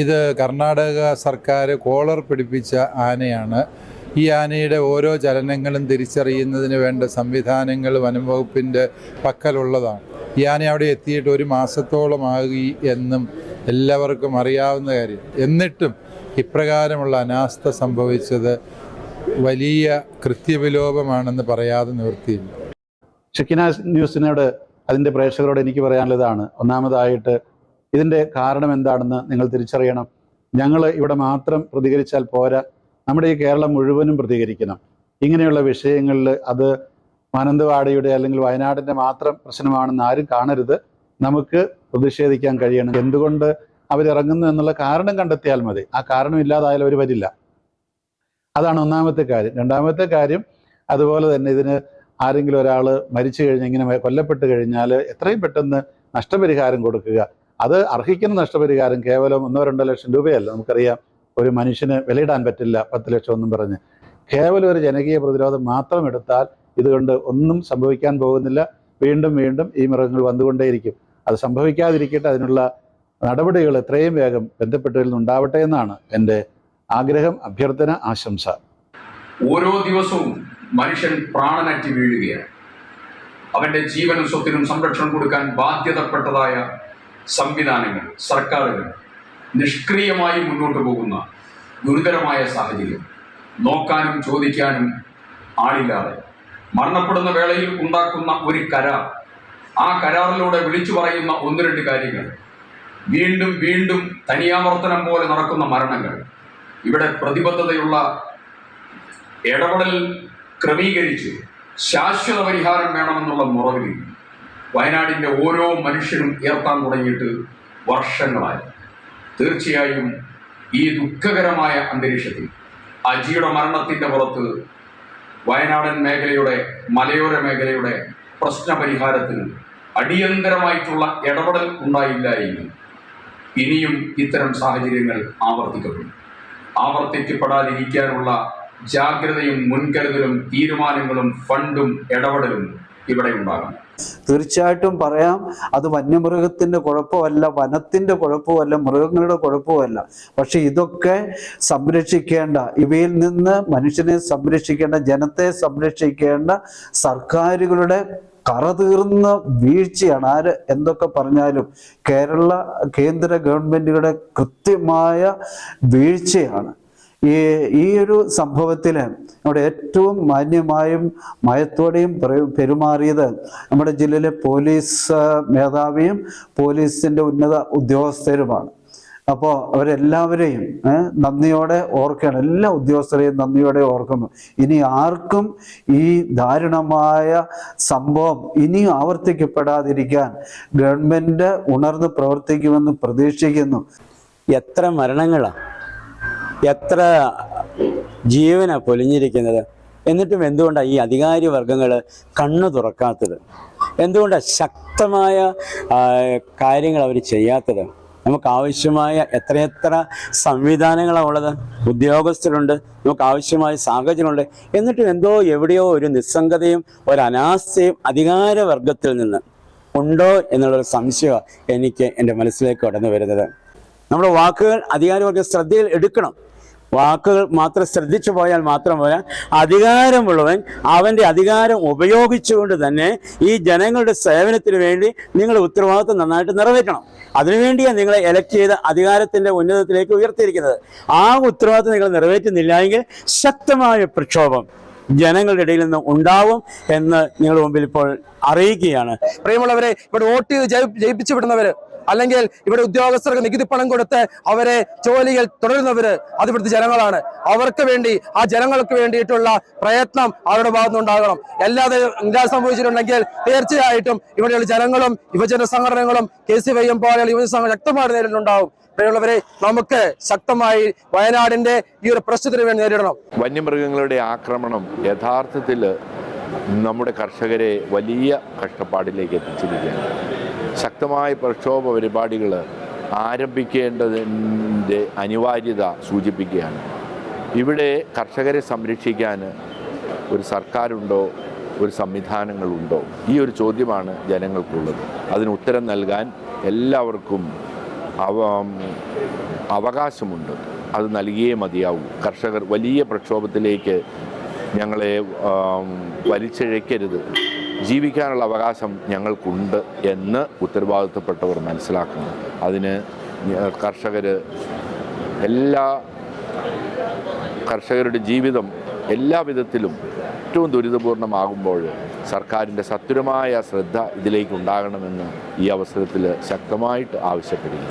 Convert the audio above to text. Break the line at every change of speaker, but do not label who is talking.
ഇത് കർണാടക സർക്കാർ കോളർ പിടിപ്പിച്ച ആനയാണ്. ഈ ആനയുടെ ഓരോ ചലനങ്ങളും തിരിച്ചറിയുന്നതിന് വേണ്ട സംവിധാനങ്ങൾ വനംവകുപ്പിന്റെ പക്കലുള്ളതാണ്. ഈ ആന അവിടെ എത്തിയിട്ട് ഒരു മാസത്തോളമാകി എന്നും എല്ലാവർക്കും അറിയാവുന്ന കാര്യം. എന്നിട്ടും ഇപ്രകാരമുള്ള അനാസ്ഥ സംഭവിച്ചത് വലിയ കൃത്യവിലോപമാണെന്ന് പറയാതെ നിവൃത്തിയില്ല.
ഷിക്കിനാസ് ന്യൂസിനോട് അതിന്റെ പ്രേക്ഷകരോട് എനിക്ക് പറയാനുള്ളതാണ്. ഒന്നാമതായിട്ട് ഇതിന്റെ കാരണം എന്താണെന്ന് നിങ്ങൾ തിരിച്ചറിയണം. ഞങ്ങൾ ഇവിടെ മാത്രം പ്രതികരിച്ചാൽ പോരാ. നമ്മുടെ ഈ കേരളം മുഴുവനും പ്രതികരിക്കണം. ഇങ്ങനെയുള്ള വിഷയങ്ങളിൽ അത് മാനന്തവാടിയുടെ അല്ലെങ്കിൽ വയനാടിന്റെ മാത്രം പ്രശ്നമാണെന്ന് ആരും കാണരുത്. നമുക്ക് പ്രതിഷേധിക്കാൻ കഴിയണം. എന്തുകൊണ്ട് അവരിറങ്ങുന്നു എന്നുള്ള കാരണം കണ്ടെത്തിയാൽ മതി. ആ കാരണം ഇല്ലാതായാലും അവർ വരില്ല. അതാണ് ഒന്നാമത്തെ കാര്യം. രണ്ടാമത്തെ കാര്യം അതുപോലെ തന്നെ ഇതിന് ആരെങ്കിലും ഒരാൾ മരിച്ചു കഴിഞ്ഞ് ഇങ്ങനെ കൊല്ലപ്പെട്ട് കഴിഞ്ഞാൽ എത്രയും പെട്ടെന്ന് നഷ്ടപരിഹാരം കൊടുക്കുക. അത് അർഹിക്കുന്ന നഷ്ടപരിഹാരം കേവലം ഒന്നോ രണ്ടോ ലക്ഷം രൂപയല്ല. നമുക്കറിയാം ഒരു മനുഷ്യന് വിലയിടാൻ പറ്റില്ല പത്ത് ലക്ഷം ഒന്നും പറഞ്ഞ്. കേവലം ഒരു ജനകീയ പ്രതിരോധം മാത്രം എടുത്താൽ ഇതുകൊണ്ട് ഒന്നും സംഭവിക്കാൻ പോകുന്നില്ല. വീണ്ടും വീണ്ടും ഈ മൃഗങ്ങൾ വന്നുകൊണ്ടേയിരിക്കും. അത് സംഭവിക്കാതിരിക്കട്ടെ അതിനുള്ള നടപടികൾ എത്രയും വേഗം ബന്ധപ്പെട്ടവരിൽ നിന്നുണ്ടാവട്ടെ എന്നാണ് എന്റെ ആഗ്രഹം അഭ്യർത്ഥന ആശംസ.
ഓരോ ദിവസവും മനുഷ്യൻ പ്രാണനറ്റി വീഴുകയാണ്. അവന്റെ ജീവനും സ്വത്തിനും സംരക്ഷണം കൊടുക്കാൻ ബാധ്യതപ്പെട്ടതായ സംവിധാനങ്ങൾ സർക്കാരുകൾ നിഷ്ക്രിയമായി മുന്നോട്ട് പോകുന്ന ഗുരുതരമായ സാഹചര്യം. നോക്കാനും ചോദിക്കാനും ആളില്ലാതെ മരണപ്പെടുന്ന വേളയിൽ ഉണ്ടാക്കുന്ന ഒരു കരാർ. ആ കരാറിലൂടെ വിളിച്ചു പറയുന്ന ഒന്ന് രണ്ട് കാര്യങ്ങൾ. വീണ്ടും വീണ്ടും തനിയാവർത്തനം പോലെ നടക്കുന്ന മരണങ്ങൾ. ഇവിടെ പ്രതിബദ്ധതയുള്ള ഇടപെടൽ ക്രമീകരിച്ച് ശാശ്വത പരിഹാരം വേണമെന്നുള്ള മുറവിൽ വയനാടിന്റെ ഓരോ മനുഷ്യനും ഉയർത്താൻ തുടങ്ങിയിട്ട് വർഷങ്ങളായി. തീർച്ചയായും ഈ ദുഃഖകരമായ അന്തരീക്ഷത്തിൽ അജിയുടെ മരണത്തിന്റെ പുറത്ത് വയനാടൻ മേഖലയുടെ മലയോര മേഖലയുടെ പ്രശ്നപരിഹാരത്തിന് അടിയന്തരമായിട്ടുള്ള ഇടപെടൽ ഉണ്ടായില്ല എങ്കിൽ ഇനിയും ഇത്തരം സാഹചര്യങ്ങൾ ആവർത്തിക്കപ്പെടും. ആവർത്തിക്കപ്പെടാതിരിക്കാനുള്ള ജാഗ്രതയും മുൻകരുതലും തീരുമാനങ്ങളും ഫണ്ടും ഇടപെടലും ഇവിടെ ഉണ്ടാകും
തീർച്ചയായിട്ടും പറയാം അത് വന്യമൃഗത്തിന്റെ കുഴപ്പമല്ല വനത്തിന്റെ കുഴപ്പമല്ല മൃഗങ്ങളുടെ കുഴപ്പമല്ല. പക്ഷെ ഇതൊക്കെ സംരക്ഷിക്കേണ്ട ഇവയിൽ നിന്ന് മനുഷ്യനെ സംരക്ഷിക്കേണ്ട ജനത്തെ സംരക്ഷിക്കേണ്ട സർക്കാരുകളുടെ കറതീർന്ന വീഴ്ചയാണ്. ആര് എന്തൊക്കെ പറഞ്ഞാലും കേരള കേന്ദ്ര ഗവൺമെന്റുകളുടെ കൃത്യമായ വീഴ്ചയാണ്. ഈ ഈ ഒരു സംഭവത്തിൽ നമ്മുടെ ഏറ്റവും മാന്യമായും മയത്തോടെയും പെരു- പെരുമാറിയത് നമ്മുടെ ജില്ലയിലെ പോലീസ് മേധാവിയും പോലീസിന്റെ ഉന്നത ഉദ്യോഗസ്ഥരുമാണ്. അപ്പോൾ അവരെല്ലാവരെയും നന്ദിയോടെ ഓർക്കുകയാണ്. എല്ലാ ഉദ്യോഗസ്ഥരെയും നന്ദിയോടെ ഓർക്കുന്നു. ഇനി ആർക്കും ഈ ദാരുണമായ സംഭവം ഇനി ആവർത്തിക്കപ്പെടാതിരിക്കാൻ ഗവൺമെന്റ് ഉണർന്ന് പ്രവർത്തിക്കുമെന്ന് പ്രതീക്ഷിക്കുന്നു.
എത്ര മരണങ്ങളാണ് എത്ര ജീവന പൊലിഞ്ഞിരിക്കുന്നത്? എന്നിട്ടും എന്തുകൊണ്ടാണ് ഈ അധികാരി വർഗങ്ങൾ കണ്ണു തുറക്കാത്തത്? എന്തുകൊണ്ടാണ് ശക്തമായ കാര്യങ്ങൾ അവർ ചെയ്യാത്തത്? നമുക്ക് ആവശ്യമായ എത്രയെത്ര സംവിധാനങ്ങളാണ് ഉള്ളത്? ഉദ്യോഗസ്ഥരുണ്ട് നമുക്ക് ആവശ്യമായ സാഹചര്യമുണ്ട് എന്നിട്ടും എന്തോ എവിടെയോ ഒരു നിസ്സംഗതയും ഒരു അനാസ്ഥയും അധികാരവർഗത്തിൽ നിന്ന് ഉണ്ടോ എന്നുള്ളൊരു സംശയമാണ് എനിക്ക് എന്റെ മനസ്സിലേക്ക് കടന്നു വരുന്നത്. നമ്മുടെ വാക്കുകൾ അധികാരവർഗ ശ്രദ്ധയിൽ എടുക്കണം. വാക്കുകൾ മാത്രം ശ്രദ്ധിച്ചു പോയാൽ മാത്രം പോരാ. അധികാരമുള്ളവൻ അവന്റെ അധികാരം ഉപയോഗിച്ചുകൊണ്ട് തന്നെ ഈ ജനങ്ങളുടെ സേവനത്തിന് വേണ്ടി നിങ്ങൾ ഉത്തരവാദിത്വം നന്നായിട്ട് നിറവേറ്റണം. അതിനുവേണ്ടിയാണ് നിങ്ങളെ എലക്ട് ചെയ്ത അധികാരത്തിന്റെ ഉന്നതത്തിലേക്ക് ഉയർത്തിയിരിക്കുന്നത്. ആ ഉത്തരവാദിത്വം നിങ്ങൾ നിറവേറ്റുന്നില്ല എങ്കിൽ ശക്തമായ പ്രക്ഷോഭം ജനങ്ങളുടെ ഇടയിൽ നിന്ന് ഉണ്ടാവും എന്ന് നിങ്ങളുടെ മുമ്പിൽ ഇപ്പോൾ അറിയിക്കുകയാണ്.
പ്രിയമുള്ളവരെ ഇവിടെ വോട്ട് ചെയ്ത് ജയിപ്പിച്ചു വിടുന്നവര് അല്ലെങ്കിൽ ഇവിടെ ഉദ്യോഗസ്ഥർക്ക് നികുതി പണം കൊടുത്ത് അവരെ ജോലികൾ തുടരുന്നവര് അത് ഇവിടുത്തെ ജനങ്ങളാണ്. അവർക്ക് വേണ്ടി ആ ജനങ്ങൾക്ക് വേണ്ടിയിട്ടുള്ള പ്രയത്നം അവരുടെ ഭാഗത്തുനിന്നുണ്ടാകണം അല്ലാതെ ഇല്ലാതെ സംഭവിച്ചിട്ടുണ്ടെങ്കിൽ തീർച്ചയായിട്ടും ഇവിടെയുള്ള ജനങ്ങളും യുവജന സംഘടനകളും കെ സി വൈ എം പോലെയുള്ള യുവജന സംഘടന ശക്തമായി നേരിട്ടുണ്ടാവും ഇവിടെയുള്ളവരെ നമുക്ക് ശക്തമായി വയനാടിന്റെ ഈ ഒരു പ്രശ്നത്തിന് വേണ്ടി നേരിടണം.
വന്യമൃഗങ്ങളുടെ ആക്രമണം യഥാർത്ഥത്തിൽ നമ്മുടെ കർഷകരെ വലിയ കഷ്ടപ്പാടിലേക്ക് എത്തിച്ചിരിക്കുകയാണ്. ശക്തമായ പ്രക്ഷോഭ പരിപാടികൾ ആരംഭിക്കേണ്ടതിന്റെ അനിവാര്യത സൂചിപ്പിക്കുകയാണ്. ഇവിടെ കർഷകരെ സംരക്ഷിക്കാൻ ഒരു സർക്കാരുണ്ടോ? ഒരു സംവിധാനങ്ങളുണ്ടോ? ഈ ഒരു ചോദ്യമാണ് ജനങ്ങൾക്കുള്ളത്. അതിന് ഉത്തരം നൽകാൻ എല്ലാവർക്കും അവ അവകാശമുണ്ട്. അത് നൽകിയേ മതിയാവൂ. കർഷകർ വലിയ പ്രക്ഷോഭത്തിലേക്ക് ഞങ്ങളെ വലിച്ചിഴക്കരുത് ജീവിക്കാനുള്ള അവകാശം ഞങ്ങൾക്കുണ്ട് എന്ന് ഉത്തരവാദിത്തപ്പെട്ടവർ മനസ്സിലാക്കണം. അതിന് കർഷകർ എല്ലാ കർഷകരുടെ ജീവിതം എല്ലാ വിധത്തിലും ഏറ്റവും ദുരിതപൂർണമാകുമ്പോൾ സർക്കാരിന്റെ സത്വരമായ ശ്രദ്ധ ഇതിലേക്ക് ഉണ്ടാകണമെന്ന് ഈ അവസരത്തിൽ ശക്തമായിട്ട് ആവശ്യപ്പെടുന്നു.